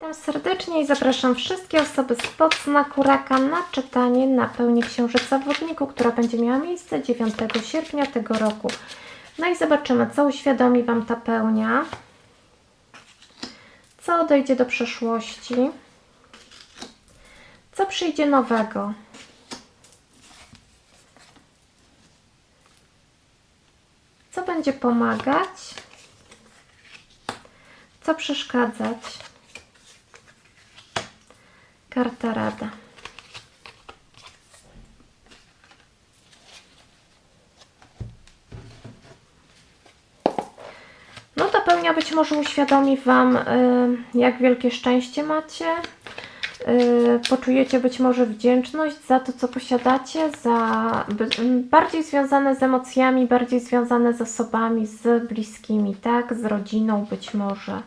Witam serdecznie i zapraszam wszystkie osoby spod znaku raka na czytanie na pełni Księżyca w Wodniku, która będzie miała miejsce 9 sierpnia tego roku. No i zobaczymy, co uświadomi Wam ta pełnia, co odejdzie do przeszłości, co przyjdzie nowego. Co będzie pomagać, co przeszkadzać. Karta Rada. No ta pełnia być może uświadomi Wam, y, jak wielkie szczęście macie. Y, Poczujecie być może wdzięczność za to, co posiadacie, za bardziej związane z emocjami, bardziej związane z osobami, z bliskimi, tak? Z rodziną być może.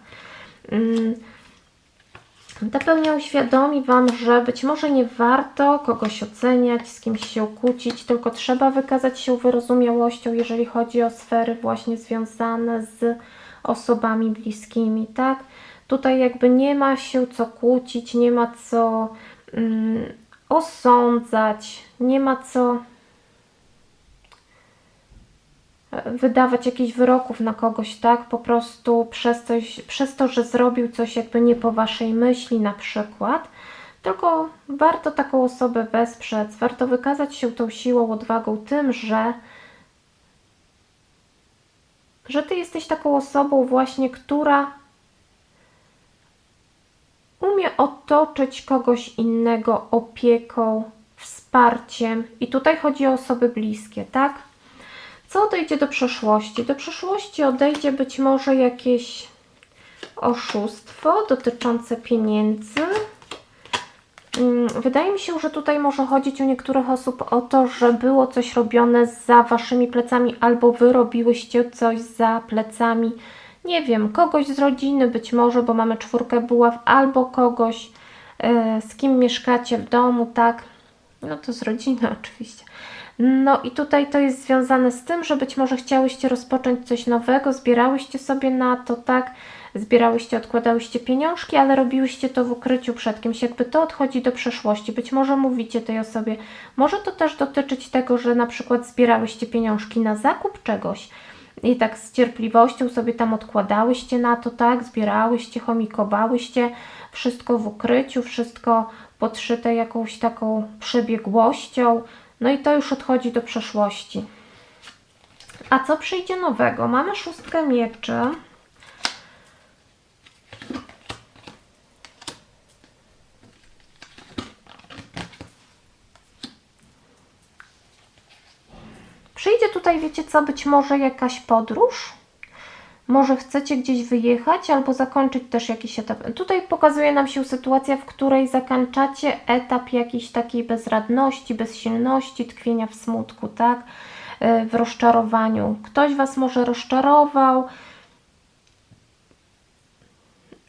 Pełnia uświadomi Wam, że być może nie warto kogoś oceniać, z kimś się kłócić, tylko trzeba wykazać się wyrozumiałością, jeżeli chodzi o sfery właśnie związane z osobami bliskimi, tak? Tutaj jakby nie ma się co kłócić, nie ma co mm, osądzać, nie ma co wydawać jakichś wyroków na kogoś, tak? Po prostu przez, coś, przez to, że zrobił coś jakby nie po waszej myśli na przykład. Tylko warto taką osobę wesprzeć, warto wykazać się tą siłą, odwagą tym, że że ty jesteś taką osobą właśnie, która umie otoczyć kogoś innego opieką, wsparciem i tutaj chodzi o osoby bliskie, tak? Co odejdzie do przeszłości? Do przeszłości odejdzie być może jakieś oszustwo dotyczące pieniędzy. Mm, Wydaje mi się, że tutaj może chodzić u niektórych osób o to, że było coś robione za waszymi plecami, albo wy robiłyście coś za plecami, nie wiem, kogoś z rodziny być może, bo mamy czwórkę buław, albo kogoś, e, z kim mieszkacie w domu, tak? No to z rodziny oczywiście. No i tutaj to jest związane z tym, że być może chciałyście rozpocząć coś nowego, zbierałyście sobie na to, tak? Zbierałyście, odkładałyście pieniążki, ale robiłyście to w ukryciu przed kimś. Jakby to odchodzi do przeszłości. Być może mówicie tej osobie, może to też dotyczyć tego, że na przykład zbierałyście pieniążki na zakup czegoś i tak z cierpliwością sobie tam odkładałyście na to, tak? Zbierałyście, chomikowałyście, wszystko w ukryciu, wszystko podszyte jakąś taką przebiegłością. No i to już odchodzi do przeszłości. A co przyjdzie nowego? Mamy szóstkę mieczy. Przyjdzie tutaj, wiecie co, być może jakaś podróż. Może chcecie gdzieś wyjechać albo zakończyć też jakiś etap. Tutaj pokazuje nam się sytuacja, w której zakończacie etap jakiejś takiej bezradności, bezsilności, tkwienia w smutku, tak? Yy, W rozczarowaniu. Ktoś Was może rozczarował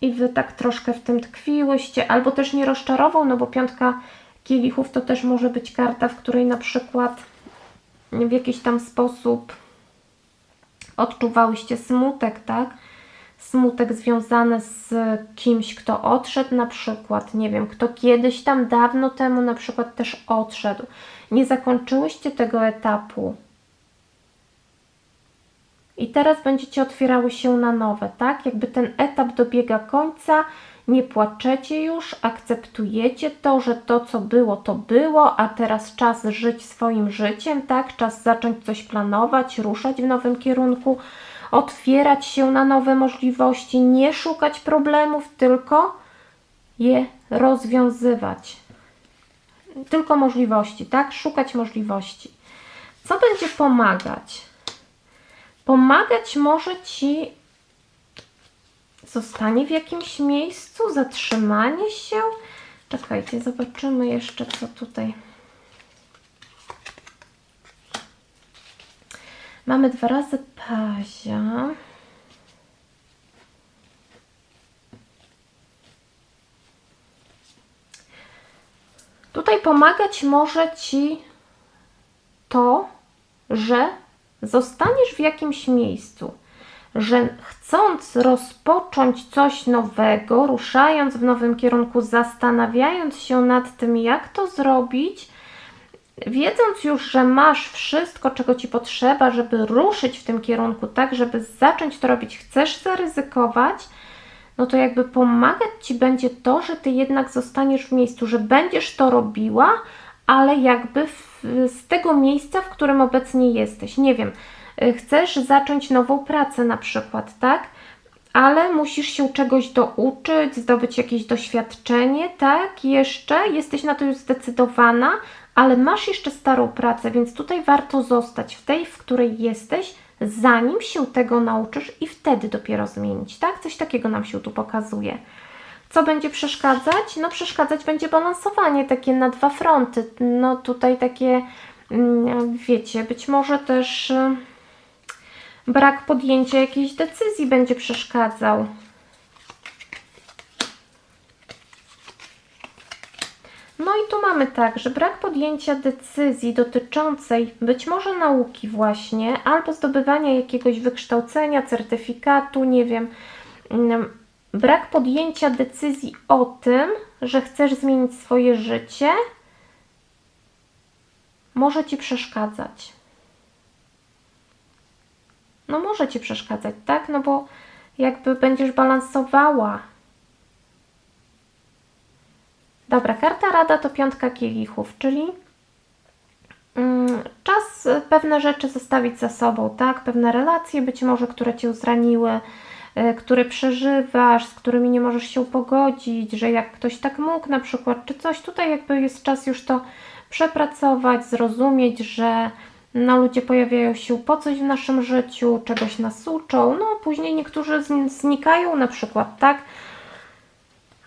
i Wy tak troszkę w tym tkwiłyście, albo też nie rozczarował, no bo piątka kielichów to też może być karta, w której na przykład w jakiś tam sposób odczuwałyście smutek, tak? Smutek związany z kimś, kto odszedł, na przykład, nie wiem, kto kiedyś tam dawno temu na przykład też odszedł. Nie zakończyłyście tego etapu. I teraz będziecie otwierały się na nowe, tak? Jakby ten etap dobiega końca, nie płaczecie już, akceptujecie to, że to, co było, to było, a teraz czas żyć swoim życiem, tak? Czas zacząć coś planować, ruszać w nowym kierunku, otwierać się na nowe możliwości, nie szukać problemów, tylko je rozwiązywać. Tylko możliwości, tak? Szukać możliwości. Co będzie pomagać? Pomagać może Ci zostanie w jakimś miejscu, zatrzymanie się. Czekajcie, zobaczymy jeszcze, co tutaj. Mamy dwa razy pazia. Tutaj pomagać może Ci to, że zostaniesz w jakimś miejscu. Że chcąc rozpocząć coś nowego, ruszając w nowym kierunku, zastanawiając się nad tym, jak to zrobić, wiedząc już, że masz wszystko, czego ci potrzeba, żeby ruszyć w tym kierunku, tak, żeby zacząć to robić, chcesz zaryzykować, no to jakby pomagać ci będzie to, że ty jednak zostaniesz w miejscu, że będziesz to robiła, ale jakby w, z tego miejsca, w którym obecnie jesteś. Nie wiem, chcesz zacząć nową pracę na przykład, tak? Ale musisz się czegoś douczyć, zdobyć jakieś doświadczenie, tak? Jeszcze jesteś na to już zdecydowana, ale masz jeszcze starą pracę, więc tutaj warto zostać w tej, w której jesteś, zanim się tego nauczysz i wtedy dopiero zmienić, tak? Coś takiego nam się tu pokazuje. Co będzie przeszkadzać? No przeszkadzać będzie balansowanie takie na dwa fronty. No tutaj takie, mm, wiecie, być może też y, brak podjęcia jakiejś decyzji będzie przeszkadzał. No i tu mamy tak, że brak podjęcia decyzji dotyczącej być może nauki właśnie, albo zdobywania jakiegoś wykształcenia, certyfikatu, nie wiem, mm, brak podjęcia decyzji o tym, że chcesz zmienić swoje życie, może Ci przeszkadzać. No może Ci przeszkadzać, tak? No bo jakby będziesz balansowała Dobra, karta rada to piątka kielichów, czyli mm, czas pewne rzeczy zostawić za sobą, tak? Pewne relacje być może, które Cię zraniły, y, które przeżywasz, z którymi nie możesz się pogodzić, że jak ktoś tak mógł na przykład, czy coś, tutaj jakby jest czas już to przepracować, zrozumieć, że no, ludzie pojawiają się po coś w naszym życiu, czegoś nas uczą, no później niektórzy znikają na przykład, tak?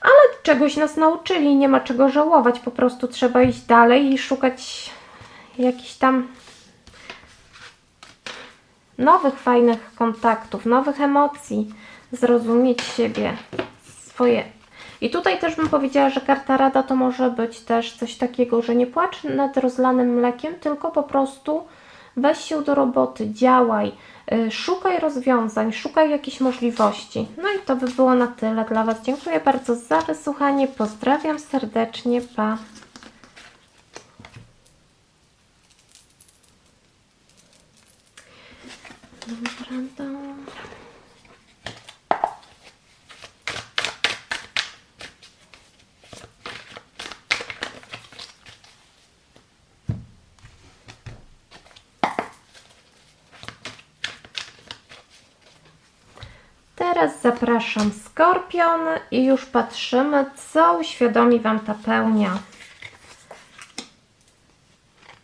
ale czegoś nas nauczyli, nie ma czego żałować, po prostu trzeba iść dalej i szukać jakichś tam nowych, fajnych kontaktów, nowych emocji, zrozumieć siebie, swoje. I tutaj też bym powiedziała, że karta rada to może być też coś takiego, że nie płacz nad rozlanym mlekiem, tylko po prostu weź się do roboty, działaj, Y, szukaj rozwiązań, szukaj jakichś możliwości. No i to by było na tyle dla Was. Dziękuję bardzo za wysłuchanie. Pozdrawiam serdecznie. Pa. Dobra. Teraz zapraszam skorpion i już patrzymy, co uświadomi Wam ta pełnia.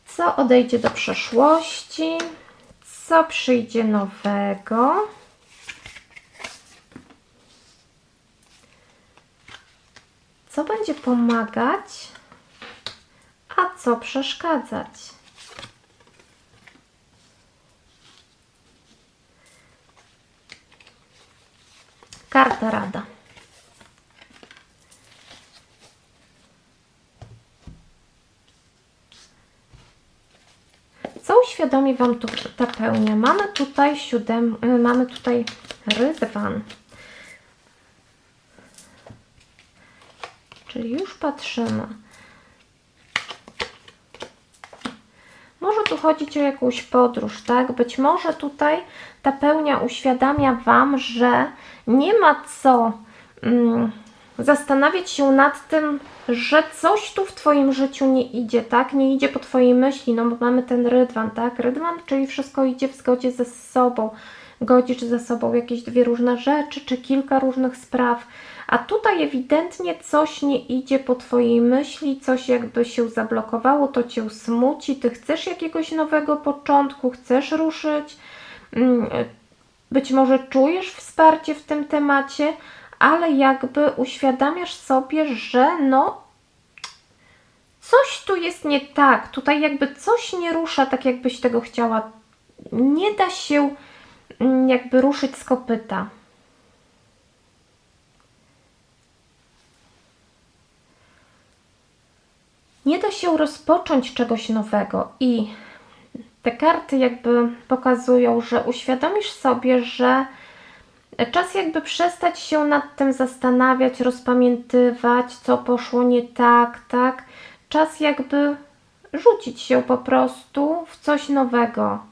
Co odejdzie do przeszłości, co przyjdzie nowego. Co będzie pomagać, a co przeszkadzać. Karta rada. Co uświadomi Wam tu ta pełnia? Mamy tutaj siódem, y, mamy tutaj rydwan. Czyli już patrzymy. Może tu chodzić o jakąś podróż, tak? Być może tutaj ta pełnia uświadamia Wam, że nie ma co mm, zastanawiać się nad tym, że coś tu w Twoim życiu nie idzie, tak? Nie idzie po Twojej myśli, no bo mamy ten rydwan, tak? Rydwan, czyli wszystko idzie w zgodzie ze sobą. Godzisz ze sobą jakieś dwie różne rzeczy, czy kilka różnych spraw. A tutaj ewidentnie coś nie idzie po Twojej myśli, coś jakby się zablokowało, to Cię smuci, Ty chcesz jakiegoś nowego początku, chcesz ruszyć, mm, być może czujesz wsparcie w tym temacie, ale jakby uświadamiasz sobie, że no coś tu jest nie tak, tutaj jakby coś nie rusza tak, jakbyś tego chciała. Nie da się jakby ruszyć z kopyta. Nie da się rozpocząć czegoś nowego i te karty jakby pokazują, że uświadomisz sobie, że Czas jakby przestać się nad tym zastanawiać, rozpamiętywać, co poszło nie tak, tak? Czas jakby rzucić się po prostu w coś nowego.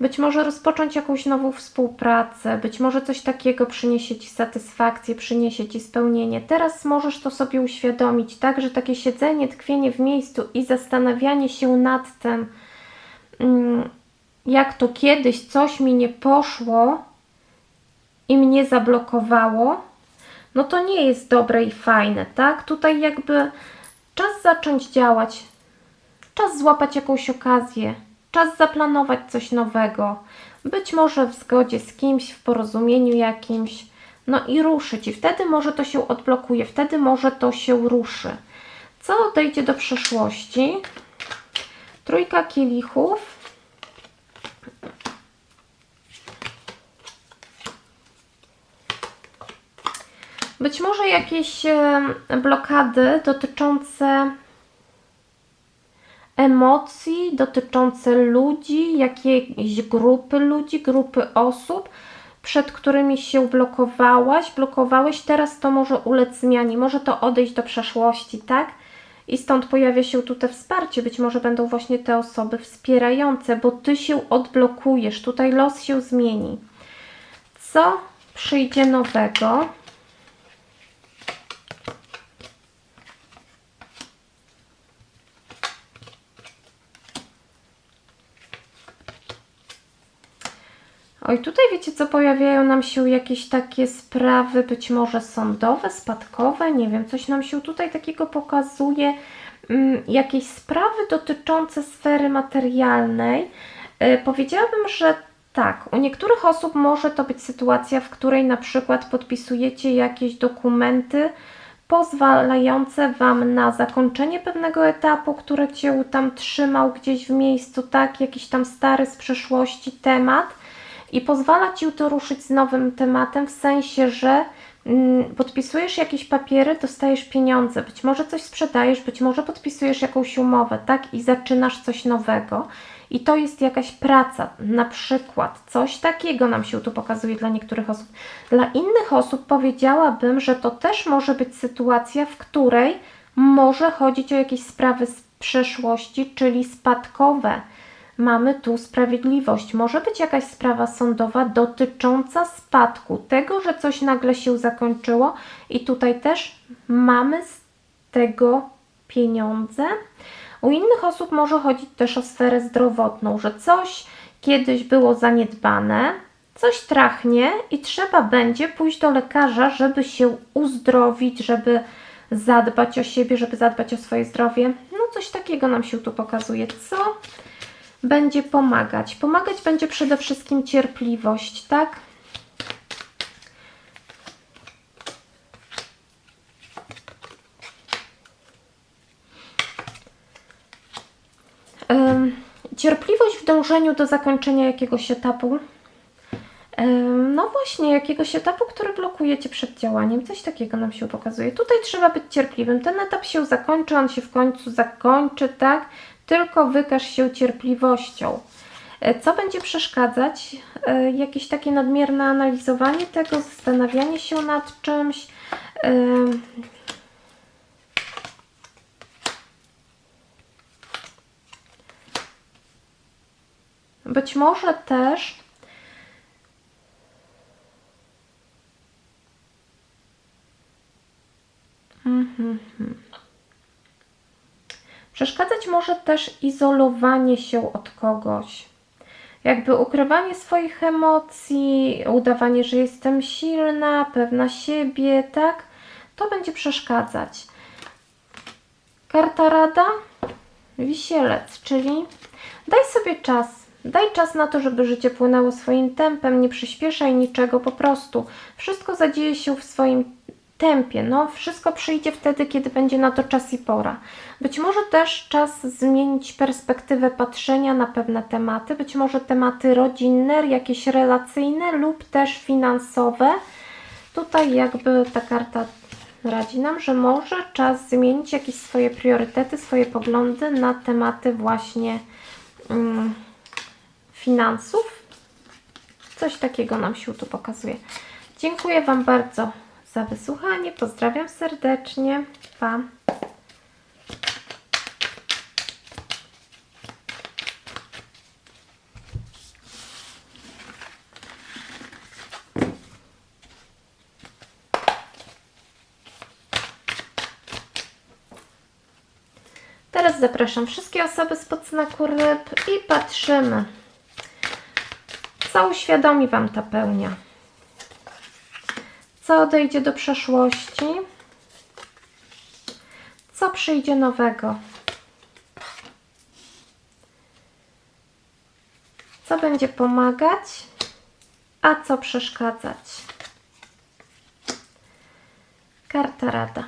Być może rozpocząć jakąś nową współpracę, być może coś takiego przyniesie Ci satysfakcję, przyniesie Ci spełnienie. Teraz możesz to sobie uświadomić, tak, że takie siedzenie, tkwienie w miejscu i zastanawianie się nad tym, mm, jak to kiedyś coś mi nie poszło i mnie zablokowało, no to nie jest dobre i fajne, tak? Tutaj jakby czas zacząć działać, czas złapać jakąś okazję, czas zaplanować coś nowego, być może w zgodzie z kimś, w porozumieniu jakimś, no i ruszyć. I wtedy może to się odblokuje, wtedy może to się ruszy. Co odejdzie do przeszłości? Trójka kielichów. Być może jakieś blokady dotyczące emocji, dotyczące ludzi, jakiejś grupy ludzi, grupy osób, przed którymi się blokowałaś, blokowałeś, teraz to może ulec zmianie, może to odejść do przeszłości, tak? I stąd pojawia się tutaj wsparcie. Być może będą właśnie te osoby wspierające, bo ty się odblokujesz, tutaj los się zmieni. Co przyjdzie nowego? Oj, tutaj wiecie co, pojawiają nam się jakieś takie sprawy, być może sądowe, spadkowe, nie wiem, coś nam się tutaj takiego pokazuje, mm, jakieś sprawy dotyczące sfery materialnej. Yy, powiedziałabym, że tak, u niektórych osób może to być sytuacja, w której na przykład podpisujecie jakieś dokumenty pozwalające Wam na zakończenie pewnego etapu, który Cię tam trzymał gdzieś w miejscu, tak, jakiś tam stary z przeszłości temat i pozwala Ci to ruszyć z nowym tematem, w sensie, że mm, podpisujesz jakieś papiery, dostajesz pieniądze, być może coś sprzedajesz, być może podpisujesz jakąś umowę, tak? I zaczynasz coś nowego. I to jest jakaś praca, na przykład. Coś takiego nam się tu pokazuje dla niektórych osób. Dla innych osób powiedziałabym, że to też może być sytuacja, w której może chodzić o jakieś sprawy z przeszłości, czyli spadkowe mamy tu sprawiedliwość. Może być jakaś sprawa sądowa dotycząca spadku, tego, że coś nagle się zakończyło i tutaj też mamy z tego pieniądze. U innych osób może chodzić też o sferę zdrowotną, że coś kiedyś było zaniedbane, coś trachnie i trzeba będzie pójść do lekarza, żeby się uzdrowić, żeby zadbać o siebie, żeby zadbać o swoje zdrowie. No coś takiego nam się tu pokazuje. Co będzie pomagać? Pomagać będzie przede wszystkim cierpliwość, tak? Cierpliwość w dążeniu do zakończenia jakiegoś etapu. No właśnie, jakiegoś etapu, który blokuje Cię przed działaniem. Coś takiego nam się pokazuje. Tutaj trzeba być cierpliwym. Ten etap się zakończy, on się w końcu zakończy, tak? Tylko wykaż się cierpliwością. E, co będzie przeszkadzać? E, jakieś takie nadmierne analizowanie tego, zastanawianie się nad czymś. E, być może też Mhm. Przeszkadzać może też izolowanie się od kogoś. Jakby ukrywanie swoich emocji, udawanie, że jestem silna, pewna siebie, tak? To będzie przeszkadzać. Karta rada, wisielec, czyli daj sobie czas. Daj czas na to, żeby życie płynęło swoim tempem, nie przyspieszaj niczego, po prostu. Wszystko zadzieje się w swoim tempie. No, wszystko przyjdzie wtedy, kiedy będzie na to czas i pora. Być może też czas zmienić perspektywę patrzenia na pewne tematy, być może tematy rodzinne, jakieś relacyjne lub też finansowe. Tutaj jakby ta karta radzi nam, że może czas zmienić jakieś swoje priorytety, swoje poglądy na tematy właśnie mm, finansów. Coś takiego nam się tu pokazuje. Dziękuję Wam bardzo za wysłuchanie. Pozdrawiam serdecznie. Pa. Teraz zapraszam wszystkie osoby spod znaku ryb i patrzymy, co uświadomi Wam ta pełnia. Co odejdzie do przeszłości? Co przyjdzie nowego? Co będzie pomagać, a co przeszkadzać? Karta Rada.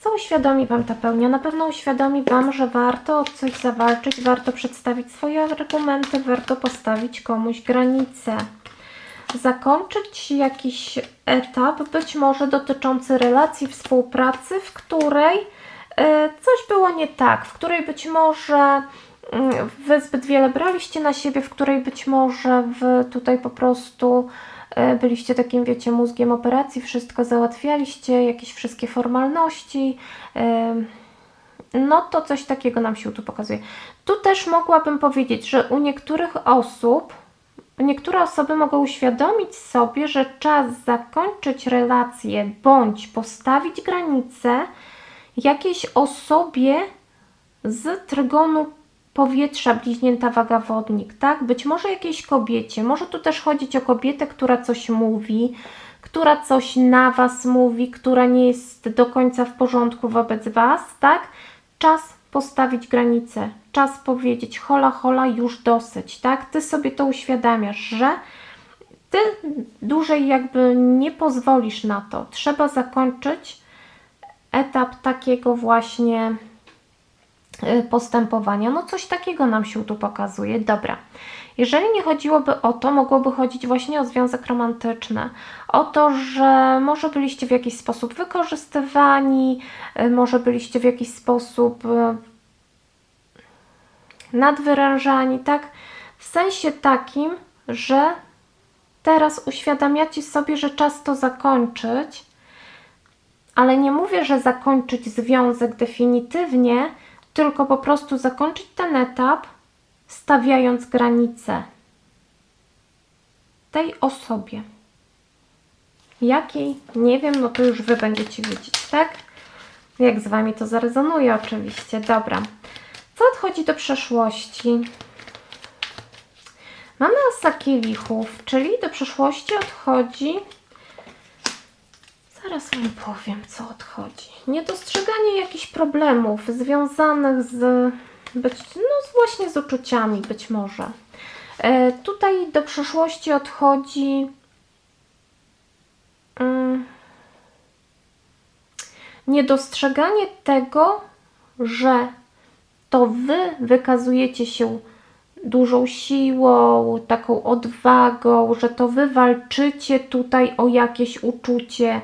Co uświadomi Wam ta pełnia? Na pewno uświadomi Wam, że warto o coś zawalczyć, warto przedstawić swoje argumenty, warto postawić komuś granicę. Zakończyć jakiś etap, być może dotyczący relacji, współpracy, w której e, coś było nie tak, w której być może mm, Wy zbyt wiele braliście na siebie, w której być może Wy tutaj po prostu e, byliście takim, wiecie, mózgiem operacji, wszystko załatwialiście, jakieś wszystkie formalności. e, No to coś takiego nam się tu pokazuje. Tu też mogłabym powiedzieć, że u niektórych osób, niektóre osoby mogą uświadomić sobie, że czas zakończyć relację bądź postawić granicę jakiejś osobie z trygonu powietrza, bliźnięta waga wodnik, tak? Być może jakiejś kobiecie, może tu też chodzić o kobietę, która coś mówi, która coś na Was mówi, która nie jest do końca w porządku wobec Was, tak? Czas postawić granicę, czas powiedzieć hola, hola, już dosyć, tak? Ty sobie to uświadamiasz, że Ty dłużej jakby nie pozwolisz na to. Trzeba zakończyć etap takiego właśnie y, postępowania. No coś takiego nam się tu pokazuje. Dobra. Jeżeli nie chodziłoby o to, mogłoby chodzić właśnie o związek romantyczny. O to, że może byliście w jakiś sposób wykorzystywani, y, może byliście w jakiś sposób y, nadwyrężani, tak? W sensie takim, że teraz uświadamiacie sobie, że czas to zakończyć, ale nie mówię, że zakończyć związek definitywnie, tylko po prostu zakończyć ten etap, stawiając granice tej osobie. Jakiej? Nie wiem, no to już Wy będziecie wiedzieć, tak? Jak z Wami to zarezonuje, oczywiście. Dobra. Co odchodzi do przeszłości? Mamy asa kielichów, czyli do przeszłości odchodzi Zaraz Wam powiem, co odchodzi. Niedostrzeganie jakichś problemów związanych z, być, no właśnie z uczuciami być może. E, tutaj do przeszłości odchodzi mm, niedostrzeganie tego, że to Wy wykazujecie się dużą siłą, taką odwagą, że to Wy walczycie tutaj o jakieś uczucie,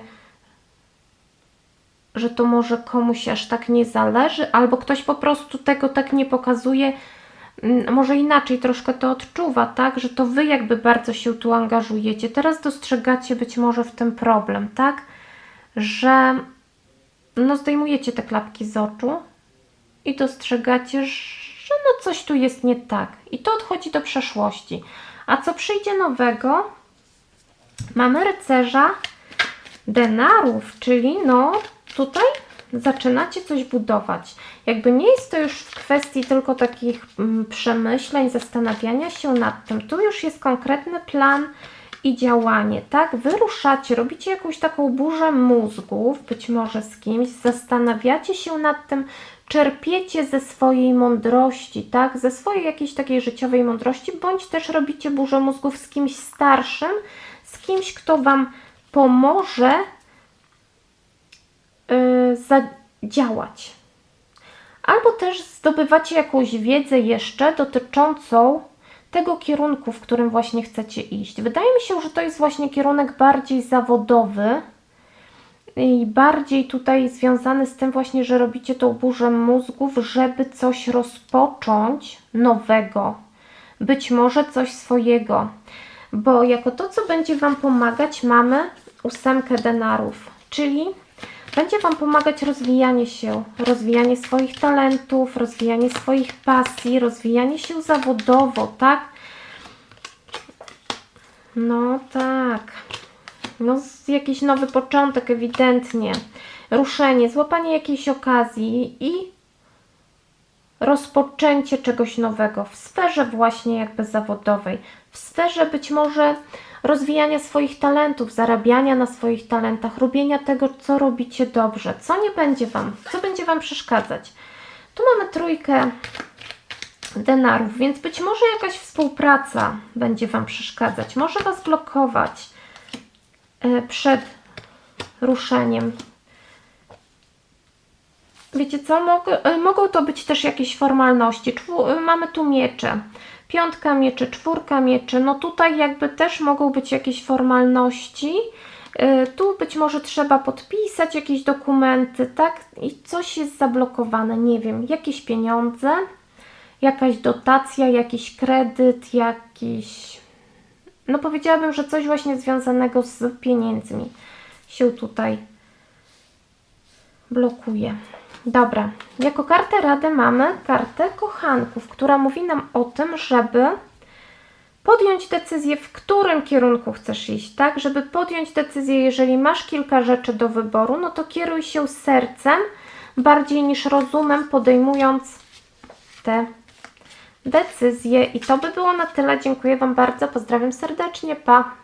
że to może komuś aż tak nie zależy, albo ktoś po prostu tego tak nie pokazuje, mm, może inaczej troszkę to odczuwa, tak? Że to wy jakby bardzo się tu angażujecie. Teraz dostrzegacie być może w tym problem, tak? Że no zdejmujecie te klapki z oczu i dostrzegacie, że no coś tu jest nie tak. I to odchodzi do przeszłości. A co przyjdzie nowego? Mamy rycerza denarów, czyli no tutaj zaczynacie coś budować. Jakby nie jest to już w kwestii tylko takich mm, przemyśleń, zastanawiania się nad tym. Tu już jest konkretny plan i działanie, tak? Wyruszacie, robicie jakąś taką burzę mózgów, być może z kimś, zastanawiacie się nad tym, czerpiecie ze swojej mądrości, tak? Ze swojej jakiejś takiej życiowej mądrości, bądź też robicie burzę mózgów z kimś starszym, z kimś, kto Wam pomoże zadziałać. Albo też zdobywacie jakąś wiedzę jeszcze dotyczącą tego kierunku, w którym właśnie chcecie iść. Wydaje mi się, że to jest właśnie kierunek bardziej zawodowy i bardziej tutaj związany z tym właśnie, że robicie tą burzę mózgów, żeby coś rozpocząć nowego, być może coś swojego. bo jako to, co będzie Wam pomagać, mamy ósemkę denarów, czyli będzie Wam pomagać rozwijanie się, rozwijanie swoich talentów, rozwijanie swoich pasji, rozwijanie się zawodowo, tak? No tak. No, jakiś nowy początek, ewidentnie. Ruszenie, złapanie jakiejś okazji i rozpoczęcie czegoś nowego w sferze właśnie jakby zawodowej, w sferze być może rozwijania swoich talentów, zarabiania na swoich talentach, robienia tego, co robicie dobrze, co nie będzie Wam, co będzie Wam przeszkadzać. Tu mamy trójkę denarów, więc być może jakaś współpraca będzie Wam przeszkadzać, może Was blokować e, przed ruszeniem. Wiecie co, Mog, e, mogą to być też jakieś formalności. E, mamy tu miecze. Piątka mieczy, czwórka mieczy. No tutaj jakby też mogą być jakieś formalności. E, Tu być może trzeba podpisać jakieś dokumenty, tak? I coś jest zablokowane, nie wiem, jakieś pieniądze, jakaś dotacja, jakiś kredyt, jakiś. No powiedziałabym, że coś właśnie związanego z pieniędzmi się tutaj blokuje. Dobra, jako kartę rady mamy kartę kochanków, która mówi nam o tym, żeby podjąć decyzję, w którym kierunku chcesz iść, tak? Żeby podjąć decyzję, jeżeli masz kilka rzeczy do wyboru, no to kieruj się sercem bardziej niż rozumem, podejmując te decyzje. I to by było na tyle. Dziękuję Wam bardzo. Pozdrawiam serdecznie. Pa!